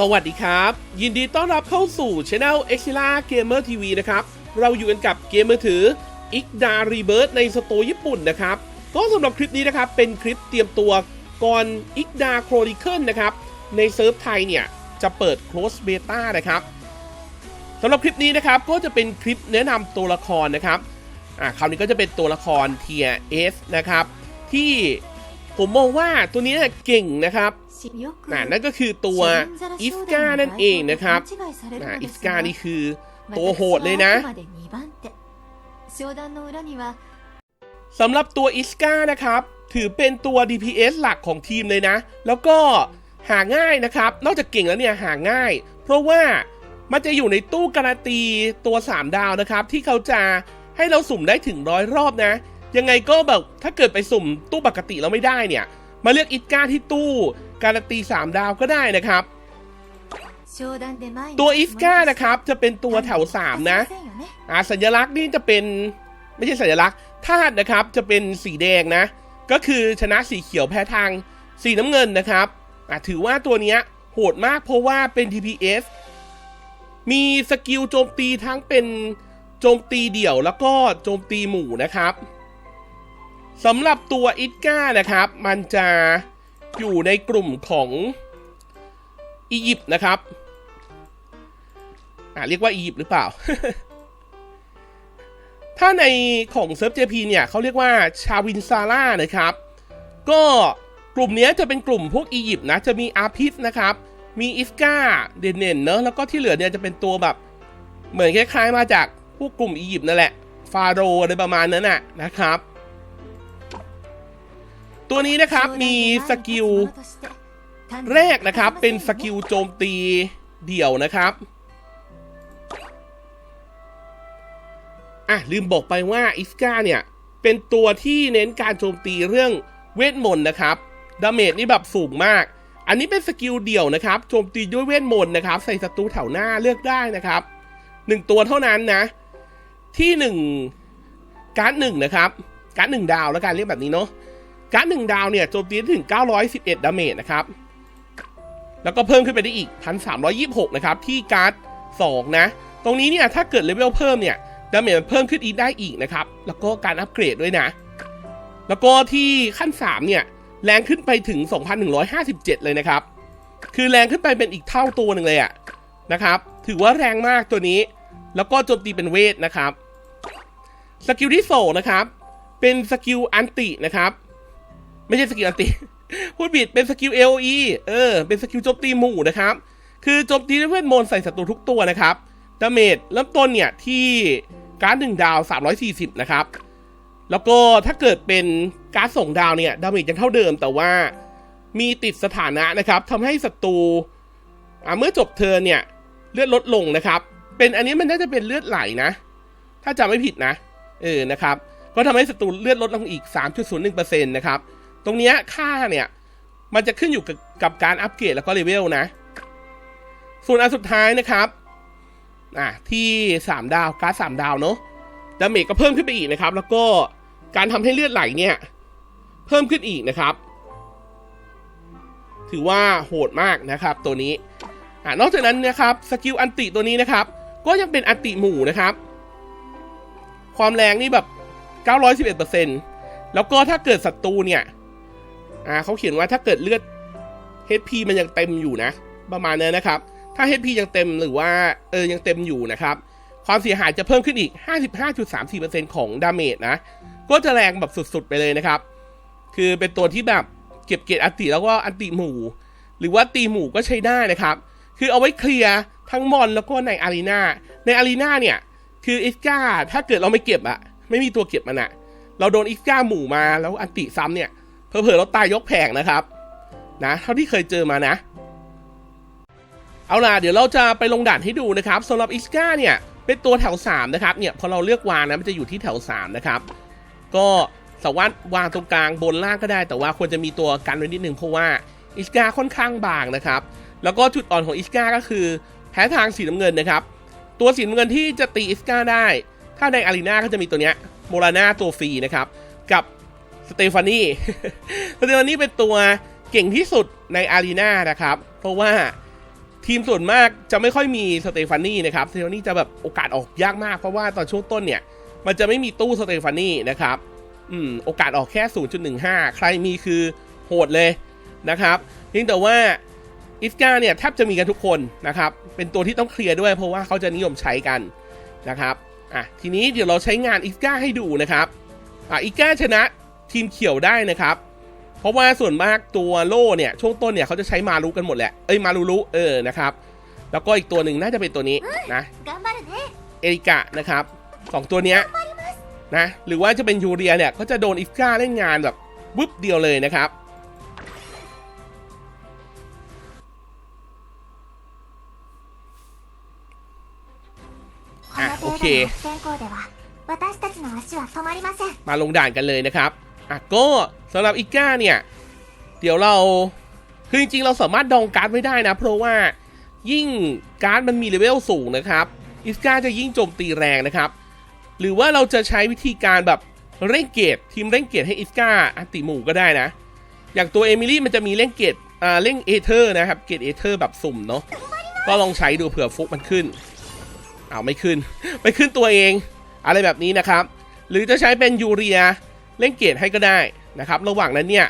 สวัสดีครับ ยินดีต้อนรับเข้าสู่ช anel e x i l a Gamer TV นะครับ เราอยู่กันกับเกมมือถือ i k d a Rebirth ในสโตร์ญี่ปุ่นนะครับ ก็สำหรับคลิปนี้นะครับ เป็นคลิปเตรียมตัวก่อน i k d a Chronicle นะครับ ในเซิร์ฟไทยเนี่ย จะเปิด Close Beta นะครับสำหรับคลิปนี้นะครับ ก็จะเป็นคลิปแนะนำตัวละครนะครับอ่าคราวนี้ก็จะเป็นตัวละคร Tier S นะครับ ที่ ผมมองว่าตัวนี้เนี่ยเก่งนะครับน่ะนั่นก็คือตัวอิสกานั่นเองนะครับน่ะอิสกานี่คือตัวโหดเลยนะสำหรับตัวอิสกานะครับ ถือเป็นตัว DPS หลักของทีมเลยนะ แล้วก็หาง่ายนะครับ นอกจากเก่งแล้วเนี่ยหาง่าย เพราะว่ามันจะอยู่ในตู้การันตีตัว 3 ดาวนะครับ ที่เขาจะให้เราสุ่มได้ถึงร้อยรอบนะ ยังไงก็แบบถ้าเกิดไปสุ่มตู้ปกติแล้วไม่ได้เนี่ย มาเลือกอิสกาที่ตู้ การันตี 3 ดาวก็ได้นะครับ ตัวอิสกานะครับจะเป็นตัวแถว 3 นะอ่าสัญลักษณ์นี่จะเป็นไม่ใช่สัญลักษณ์ธาตุนะครับจะเป็นสีแดงนะ ก็คือชนะสีเขียวแพ้ทางสีน้ำเงินนะครับอ่าถือว่าตัวเนี้ยโหดมากเพราะว่าเป็น TPS มีสกิลโจมตีทั้งเป็นโจมตีเดี่ยวแล้วก็โจมตีหมู่นะครับ สำหรับตัวอิสกานะครับ มันจะอยู่ในกลุ่มของอียิปต์นะครับ อ่าเรียกว่าอียิปต์หรือเปล่า ถ้าในของเซิร์ฟเจพีเนี่ยเขาเรียกว่าชาวินซาร่านะครับ ก็กลุ่มนี้จะเป็นกลุ่มพวกอียิปต์นะ จะมีอาพิสนะครับ มีอิสกาเด่นๆเนอะแล้วก็ที่เหลือเนี่ยจะเป็นตัวแบบ เหมือนคล้ายๆมาจากพวกกลุ่มอียิปต์นั่นแหละ ฟาโรอะไรประมาณนั้นน่ะนะครับ ตัวนี้นะครับมีสกิลแรกนะครับเป็นสกิลโจมตีเดี่ยวนะครับอะลืมบอกไปว่าอิสกาเนี่ย เป็นตัวที่เน้นการโจมตีเรื่องเวทมนต์นะครับดาเมจนี่แบบสูงมาก อันนี้เป็นสกิลเดี่ยวนะครับโจมตีด้วยเวทมนต์นะครับ ใส่ศัตรูแถวหน้าเลือกได้นะครับหนึ่งตัวเท่านั้นนะ ที่หนึ่งการ์ดหนึ่งนะครับ การ์ดหนึ่งดาวแล้วกันเรียกแบบนี้เนาะ การ์ดหนึ่งดาวเนี่ยโจมตีได้ถึง 911 ดาเมจนะครับ แล้วก็เพิ่มขึ้นไปได้อีก 1,326 นะครับ ที่การ์ด 2 นะ ตรงนี้เนี่ยถ้าเกิดเลเวลเพิ่มเนี่ยดาเมจมันเพิ่มขึ้นอีกได้อีกนะครับ แล้วก็การอัปเกรดด้วยนะ แล้วก็ที่ขั้น 3 เนี่ย แรงขึ้นไปถึง 2,157 เลยนะครับ คือแรงขึ้นไปเป็นอีกเท่าตัวหนึ่งเลยอะนะครับ ถือว่าแรงมากตัวนี้ แล้วก็โจมตีเป็นเวทนะครับ สกิลที่2นะครับ เป็นสกิลอันตินะครับ ไม่ใช่สกิลอันติพูดผิดเป็นสกิล AOE เออ เป็นสกิลโจมตีหมู่นะครับ คือโจมตีด้วยเวทมนต์ใส่ศัตรูทุกตัวนะครับดาเมจเริ่มต้นเนี่ยที่การ์ดหนึ่งดาว 340 นะครับ แล้วก็ถ้าเกิดเป็นการ์ดส่งดาวเนี่ยดาเมจยังเท่าเดิมแต่ว่ามีติดสถานะนะครับทำให้ศัตรูอ่าเมื่อจบเทิร์เนี่ยเลือดลดลงนะครับ เป็นอันนี้มันน่าจะเป็นเลือดไหลนะ ถ้าจำไม่ผิดนะ เออนะครับ ก็ทำให้ศัตรูเลือดลดลงอีก 3.01%นะครับ ตรงเนี้ยค่าเนี่ย มันจะขึ้นอยู่กับกบการอัปเกรดแล้วก็เลเวลนะ ส่วนอันสุดท้ายนะครับอะที่3ดาวการ์ด3ดาวเนาะดาเมจก็เพิ่มขึ้นไปอีกนะครับ แล้วก็การทำให้เลือดไหลเนี่ย เพิ่มขึ้นอีกนะครับ ถือว่าโหดมากนะครับ ตัวนี้อ่านอกจากนั้นนะครับสกิลอันติตัวนี้นะครับ ก็ยังเป็นอันติหมู่นะครับ ความแรงนี่แบบ 911%แล้วก็ถ้าเกิดศัตรูเนี่ย อ่าเขาเขียนว่าถ้าเกิดเลือด HP มันยังเต็มอยู่นะ ประมาณนั้นนะครับ ถ้า HP ยังเต็มหรือว่าเออยังเต็มอยู่นะครับ ความเสียหายจะเพิ่มขึ้นอีก 55.34%ของดาเมจนะ ก็จะแรงแบบสุดๆไปเลยนะครับ คือเป็นตัวที่แบบเก็บเกรดอันติแล้วก็อันติหมู่ หรือว่าตีหมู่ก็ใช้ได้นะครับ คือเอาไว้เคลียร์ทั้งมอนแล้วก็ในอารีนาในอารีนาเนี่ยคืออิสกาถ้าเกิดเราไม่เก็บอะไม่มีตัวเก็บมันอะเราโดนอิสกาหมู่มาแล้วอันติซ้ำเนี่ย เผลอเราตายยกแผงนะครับ นะ เท่าที่เคยเจอมานะ เอาล่ะ เดี๋ยวเราจะไปลงด่านให้ดูนะครับสำหรับอิสกาเนี่ย เป็นตัวแถว3นะครับ เนี่ย พอเราเลือกวางนะ มันจะอยู่ที่แถว3นะครับ ก็สามารถวางตรงกลางบนล่างก็ได้ แต่ว่าควรจะมีตัวกันไว้นิดนึงเพราะว่าอิสกาค่อนข้างบางนะครับ แล้วก็จุดอ่อนของอิสกาก็คือแพ้ทางสีน้ำเงินนะครับ ตัวสีน้ำเงินที่จะตีอิสกาได้ ถ้าในอารีนาก็จะมีตัวเนี้ยโมราน่าตัวฟรีนะครับ กับ สเตฟานีสเตฟานีเป็นตัวเก่งที่สุดในอารีนานะครับ เพราะว่าทีมส่วนมากจะไม่ค่อยมีสเตฟานีนะครับสเตฟานีจะแบบโอกาสออกยากมาก เพราะว่าตอนช่วงต้นเนี่ย มันจะไม่มีตู้สเตฟานีนะครับอืมโอกาสออกแค่ 0.15 ใครมีคือโหดเลยนะครับเพียงแต่ว่าอิสกาเนี่ยแทบจะมีกันทุกคนนะครับ เป็นตัวที่ต้องเคลียร์ด้วยเพราะว่าเขาจะนิยมใช้กันนะครับอะทีนี้เดี๋ยวเราใช้งานอิสกาให้ดูนะครับอะอิสกาชนะ ทีมเขียวได้นะครับ เพราะว่าส่วนมากตัวโล่เนี่ยช่วงต้นเนี่ยเขาจะใช้มารุกันหมดแหละ เอ้ยมารุรุเออนะครับ แล้วก็อีกตัวหนึ่งน่าจะเป็นตัวนี้นะ เอริกะนะครับของตัวเนี้ยนะ หรือว่าจะเป็นยูเรียเนี่ยก็จะโดนอิฟกาเล่นงานแบบวึบเดียวเลยนะครับอะโอเคมาลงด่านกันเลยนะครับ อะก็สำหรับอิก้าเนี่ย เดี๋ยวเราคือจริงๆเราสามารถดองการ์ดไว้ได้นะ เพราะว่ายิ่งการ์ดมันมีเลเวลสูงนะครับอิสกาจะยิ่งโจมตีแรงนะครับ หรือว่าเราจะใช้วิธีการแบบเร่งเกตทีมเร่งเกตให้อิสกาอันติหมู่ก็ได้นะ อย่างตัวเอมิลี่มันจะมีเร่งเกตอ่าเร่งเอเธอร์นะครับเกตเอเธอร์แบบสุ่มเนาะก็ลองใช้ดูเผื่อฟุกมันขึ้นอ้าวไม่ขึ้น ไม่ขึ้นตัวเอง อะไรแบบนี้นะครับ หรือจะใช้เป็นยูเรีย เล่นเกียรให้ก็ได้นะครับ ระหว่างนั้นเนี่ย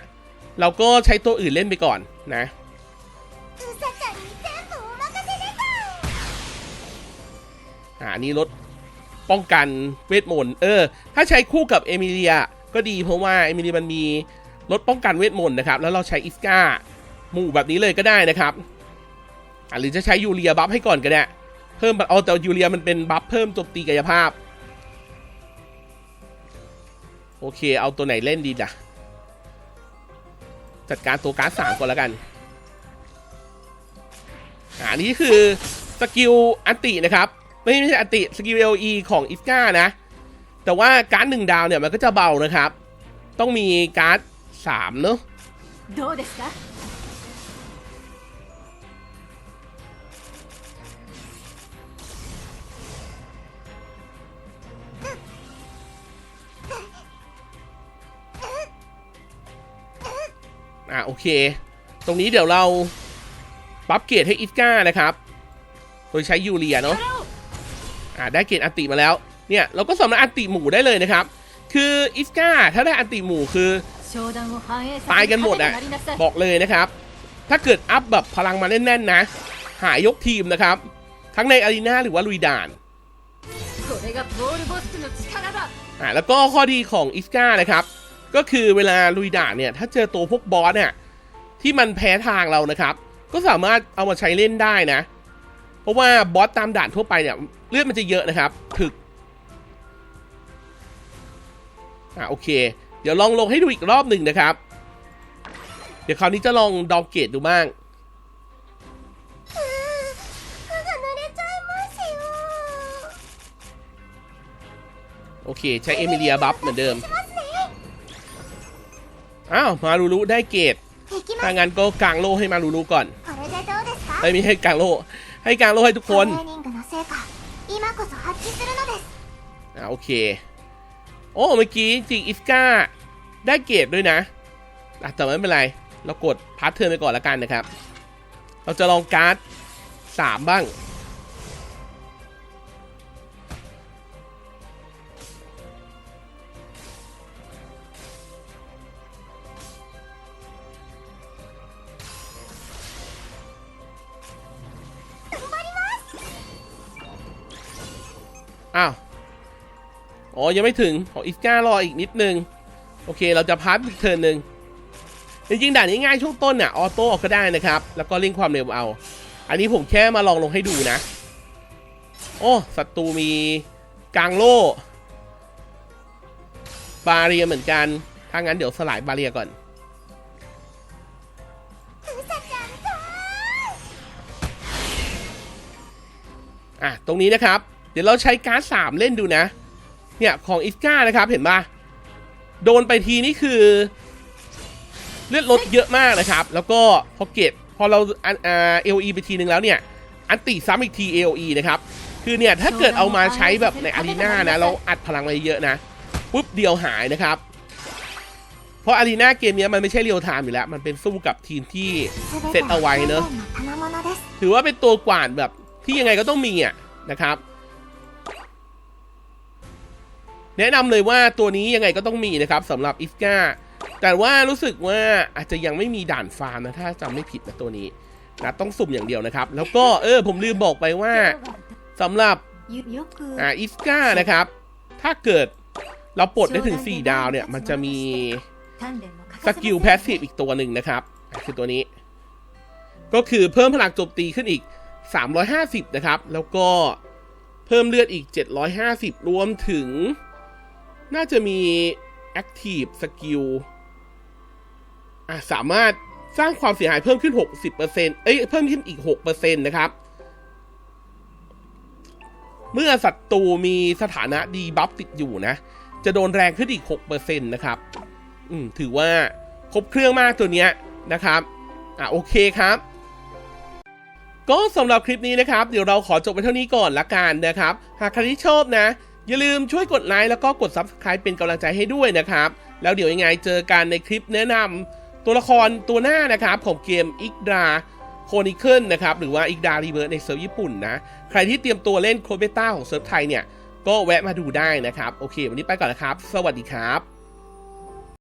เราก็ใช้ตัวอื่นเล่นไปก่อนนะ อันนี้ลดป้องกันเวทมนต์เออ ถ้าใช้คู่กับเอมิเลียก็ดีเพราะว่าเอมิเลียมันมีลดป้องกันเวทมนต์นะครับ แล้วเราใช้อิสกาหมู่แบบนี้เลยก็ได้นะครับหรือจะใช้ยูเรียบัฟให้ก่อนก็ได้เพิ่มเอาแต่ยูเรียมันเป็นบัฟเพิ่มโจมตีกายภาพ โอเค เอาตัวไหนเล่นดีจ้ะจัดการตัวการ์ดสามก่อนแล้วกันอันนี้คือสกิลอันตินะครับ ไม่ไม่ใช่อันติสกิลเอลของอิสกานะ แต่ว่าการ์ดหนึ่งดาวเนี่ยมันก็จะเบานะครับ ต้องมีการ์ดสามเนอะ โอเค ตรงนี้เดี๋ยวเราปั๊บเกรดให้อิสก้านะครับ โดยใช้ยูเรียเนาะอ่าได้เกรดอัติมาแล้ว เนี่ยเราก็สามารถอัติหมูได้เลยนะครับ คืออิสกาถ้าได้อัติหมูคือตายกันหมดอะบอกเลยนะครับ ถ้าเกิดอัพแบบพลังมาแน่นๆนะ หายยกทีมนะครับ ทั้งในอารีนาหรือว่าลุยด่านอ่าแล้วก็ข้อดีของอิสก้านะครับ ก็คือเวลาลุยด่านเนี่ย ถ้าเจอตัวพวกบอสเนี่ยที่มันแพ้ทางเรานะครับ ก็สามารถเอามาใช้เล่นได้นะ เพราะว่าบอสตามด่านทั่วไปเนี่ย เลือดมันจะเยอะนะครับ ถึก อะโอเค เดี๋ยวลองลงให้ดูอีกรอบหนึ่งนะครับ เดี๋ยวคราวนี้จะลองดอกเกตดูบ้างโอเค ใช้เอมิเลียบัฟเหมือนเดิม อ้าวมาลูรุได้เกรดถ้างั้นก็กางโลให้มาลูรุก่อนไม่มีให้กางโลให้กางโลให้ทุกคนอาโอเค โอ้เมื่อกี้จริงอิสกาได้เกรดด้วยนะแต่ไม่เป็นไร เรากดพาร์ทเทิร์นไปก่อนละกันนะครับ เราจะลองการ์ด 3 บ้าง อ้าว อ๋อ ยังไม่ถึงของอิสการออีกนิดนึง โอเค เราจะพัดอีกเทิร์นหนึ่งจริงๆด่านนี้ง่ายช่วงต้นน่ะออโต้ออกก็ได้นะครับ แล้วก็เร่งความเร็วเอา อันนี้ผมแค่มาลองลงให้ดูนะ โอ้ศัตรูมีกลางโล่บาเรียเหมือนกัน ถ้างั้นเดี๋ยวสลายบาเรียก่อน อะ ตรงนี้นะครับ ดี๋ยวเราใช้การ์ดสามเล่นดูนะ เนี่ย ของอิสกานะครับเห็นปะโดนไปทีนี่คือ เลือดลดเยอะมากนะครับ แล้วก็พอเก็บพอเราเอลอีไปทีนึงแล้วเนี่ย อันติซ้ำอีกทีเอลีนะครับ คือเนี่ย ถ้าเกิดเอามาใช้แบบในอารีนานะ เราอัดพลังไปเยอะนะปุ๊บเดียวหายนะครับ เพราะอารีนาเกมนี้มันไม่ใช่เรียวไทม์อยู่แล้ว มันเป็นสู้กับทีมที่เซตเอาไว้เนอะถือว่าเป็นตัวกวาดแบบที่ยังไงก็ต้องมีอะนะครับ แนะนำเลยว่าตัวนี้ยังไงก็ต้องมีนะครับสำหรับอิสกาแต่ว่ารู้สึกว่าอาจจะยังไม่มีด่านฟาร์มนะถ้าจำไม่ผิดนะตัวนี้นะต้องสุ่มอย่างเดียวนะครับ แล้วก็เออผมลืมบอกไปว่าสำหรับอ่าอิสกานะครับ ถ้าเกิดเราปลดได้ถึง 4 ดาวเนี่ย มันจะมีสกิลแพสซีฟอีกตัวหนึ่งนะครับ คือตัวนี้ ก็คือเพิ่มพลังโจมตีขึ้นอีก 350 นะครับ แล้วก็เพิ่มเลือดอีก 750 รวมถึง น่าจะมี Active Skill อะสามารถสร้างความเสียหายเพิ่มขึ้น 60%เอ้ย เพิ่มขึ้นอีก 6%นะครับ เมื่อศัตรูมีสถานะดีบัฟติดอยู่นะ จะโดนแรงขึ้นอีก 6%นะครับ อืม ถือว่าครบเครื่องมากตัวเนี้ยนะครับ อะ โอเคครับ ก็สำหรับคลิปนี้นะครับ เดี๋ยวเราขอจบไปเท่านี้ก่อนละกันนะครับ หากใครที่ชอบนะ อย่าลืมช่วยกดไลค์แล้วก็กด Subscribe เป็นกำลังใจให้ด้วยนะครับ แล้วเดี๋ยวยังไงเจอกันในคลิปแนะนำตัวละครตัวหน้านะครับของเกมอิกดาโคนิเคิลนะครับหรือว่าอิกดารีเวิร์ในเซิร์ฟญี่ปุ่นนะ ใครที่เตรียมตัวเล่นโคเบต้าของเซิร์ฟไทยเนี่ย ก็แวะมาดูได้นะครับ โอเค วันนี้ไปก่อนนะครับ สวัสดีครับ